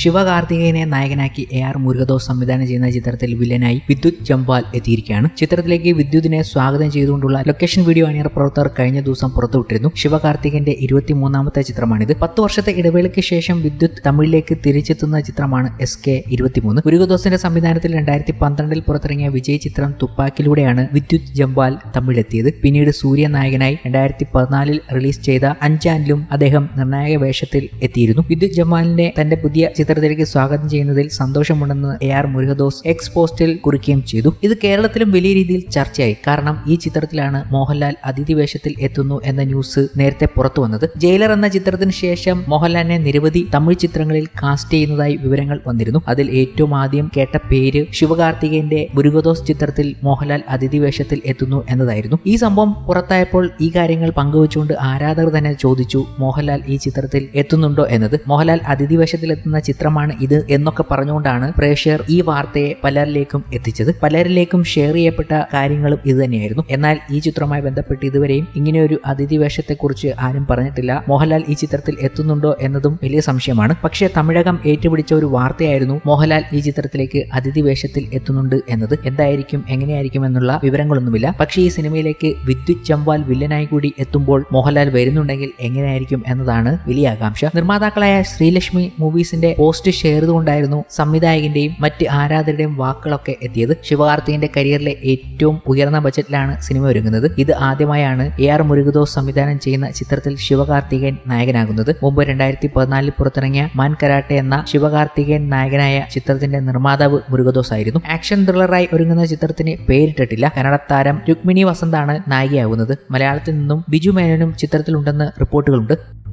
ശിവകാർത്തികേയനെ നായകനാക്കി A R Murugadoss സംവിധാനം ചെയ്യുന്ന ചിത്രത്തിൽ വില്ലനായി വിദ്യുത് ജംവാൽ എത്തിയിരിക്കുകയാണ്. ചിത്രത്തിലേക്ക് വിദ്യുതിനെ സ്വാഗതം ചെയ്തുകൊണ്ടുള്ള ലൊക്കേഷൻ വീഡിയോ അണിയറ പ്രവർത്തകർ കഴിഞ്ഞ ദിവസം പുറത്തുവിട്ടിരുന്നു ശിവകാർത്തികന്റെ ഇരുപത്തിമൂന്നാമത്തെ ചിത്രമാണിത്. പത്ത് വർഷത്തെ ഇടവേളയ്ക്ക് ശേഷം വിദ്യുത് തമിഴിലേക്ക് തിരിച്ചെത്തുന്ന ചിത്രമാണ് എസ് കെ ഇരുപത്തിമൂന്ന്. മുരുകദോസിന്റെ സംവിധാനത്തിൽ രണ്ടായിരത്തി പന്ത്രണ്ടിൽ പുറത്തിറങ്ങിയ വിജയ് ചിത്രം തുപ്പാക്കിലൂടെയാണ് വിദ്യുത് ജംവാൽ തമിഴിലെത്തിയത്. പിന്നീട് സൂര്യ നായകനായി രണ്ടായിരത്തി പതിനാലിൽ റിലീസ് ചെയ്ത അഞ്ചാനിലും അദ്ദേഹം നിർണായക വേഷത്തിൽ എത്തിയിരുന്നു. വിദ്യുത് ജംവാലിന്റെ തന്റെ പുതിയ ചിത്രത്തിലേക്ക് സ്വാഗതം ചെയ്യുന്നതിൽ സന്തോഷമുണ്ടെന്ന് എ ആർ മുരുകദോസ് എക്സ് പോസ്റ്റിൽ കുറിക്കുകയും ചെയ്തു. ഇത് കേരളത്തിലും വലിയ രീതിയിൽ ചർച്ചയായി. കാരണം ഈ ചിത്രത്തിലാണ് മോഹൻലാൽ അതിഥി വേഷത്തിൽ എത്തുന്നു എന്ന ന്യൂസ് നേരത്തെ പുറത്തു വന്നത്. ജയിലർ എന്ന ചിത്രത്തിന് ശേഷം മോഹൻലാലിനെ നിരവധി തമിഴ് ചിത്രങ്ങളിൽ കാസ്റ്റ് ചെയ്യുന്നതായി വിവരങ്ങൾ വന്നിരുന്നു. അതിൽ ഏറ്റവും ആദ്യം കേട്ട പേര് ശിവകാർത്തികേയന്റെ മുരുകദോസ് ചിത്രത്തിൽ മോഹൻലാൽ അതിഥി വേഷത്തിൽ എത്തുന്നു എന്നതായിരുന്നു. ഈ സംഭവം പുറത്തായപ്പോൾ ഈ കാര്യങ്ങൾ പങ്കുവച്ചുകൊണ്ട് ആരാധകർ തന്നെ ചോദിച്ചു മോഹൻലാൽ ഈ ചിത്രത്തിൽ എത്തുന്നുണ്ടോ? എന്നത്. മോഹൻലാൽ അതിഥി വേഷത്തിലെത്തുന്ന ചിത്രമാണ് ഇത് എന്നൊക്കെ പറഞ്ഞുകൊണ്ടാണ് പ്രേക്ഷകർ ഈ വാർത്തയെ പലരിലേക്കും എത്തിച്ചത്. പലരിലേക്കും ഷെയർ ചെയ്യപ്പെട്ട കാര്യങ്ങളും ഇത് തന്നെയായിരുന്നു. എന്നാൽ ഈ ചിത്രവുമായി ബന്ധപ്പെട്ട് ഇതുവരെയും ഇങ്ങനെ ഒരു അതിഥി വേഷത്തെക്കുറിച്ച് ആരും പറഞ്ഞിട്ടില്ല. മോഹൻലാൽ ഈ ചിത്രത്തിൽ എത്തുന്നുണ്ടോ എന്നതും വലിയ സംശയമാണ്. പക്ഷേ തമിഴകം ഏറ്റുപിടിച്ച ഒരു വാർത്തയായിരുന്നു മോഹൻലാൽ ഈ ചിത്രത്തിലേക്ക് അതിഥി വേഷത്തിൽ എത്തുന്നുണ്ട് എന്നത്. എന്തായിരിക്കും എങ്ങനെയായിരിക്കും എന്നുള്ള വിവരങ്ങളൊന്നുമില്ല. പക്ഷേ ഈ സിനിമയിലേക്ക് വിദ്യുത് ചമ്പാൽ വില്ലനായി കൂടി എത്തുമ്പോൾ മോഹൻലാൽ വരുന്നുണ്ടെങ്കിൽ എങ്ങനെയായിരിക്കും എന്നതാണ് വലിയ ആകാംക്ഷ. നിർമ്മാതാക്കളായ ശ്രീലക്ഷ്മി മൂവീസിന്റെ പോസ്റ്റ് ഷെയർ ചെയ്തുകൊണ്ടായിരുന്നു സംവിധായകന്റെയും മറ്റ് ആരാധകരുടെയും വാക്കുകളൊക്കെ എത്തിയത്. ശിവകാർത്തികന്റെ കരിയറിലെ ഏറ്റവും ഉയർന്ന ബജറ്റിലാണ് സിനിമ ഒരുങ്ങുന്നത്. ഇത് ആദ്യമായാണ് എ ആർ മുരുകദോസ് സംവിധാനം ചെയ്യുന്ന ചിത്രത്തിൽ ശിവകാർത്തികൻ നായകനാകുന്നത്. മുമ്പ് രണ്ടായിരത്തി പതിനാലിൽ പുറത്തിറങ്ങിയ മാൻ കരാട്ടെ എന്ന ശിവകാർത്തികൻ നായകനായ ചിത്രത്തിന്റെ നിർമ്മാതാവ് മുരുകദോസ് ആയിരുന്നു. ആക്ഷൻ ത്രില്ലറായി ഒരുങ്ങുന്ന ചിത്രത്തിന് പേരിട്ടിട്ടില്ല. കന്നഡ താരം രുക്മിണി വസന്താണ് നായികയാകുന്നത്. മലയാളത്തിൽ നിന്നും ബിജു മേനോനും ചിത്രത്തിലുണ്ടെന്ന് റിപ്പോർട്ടുകളുണ്ട്.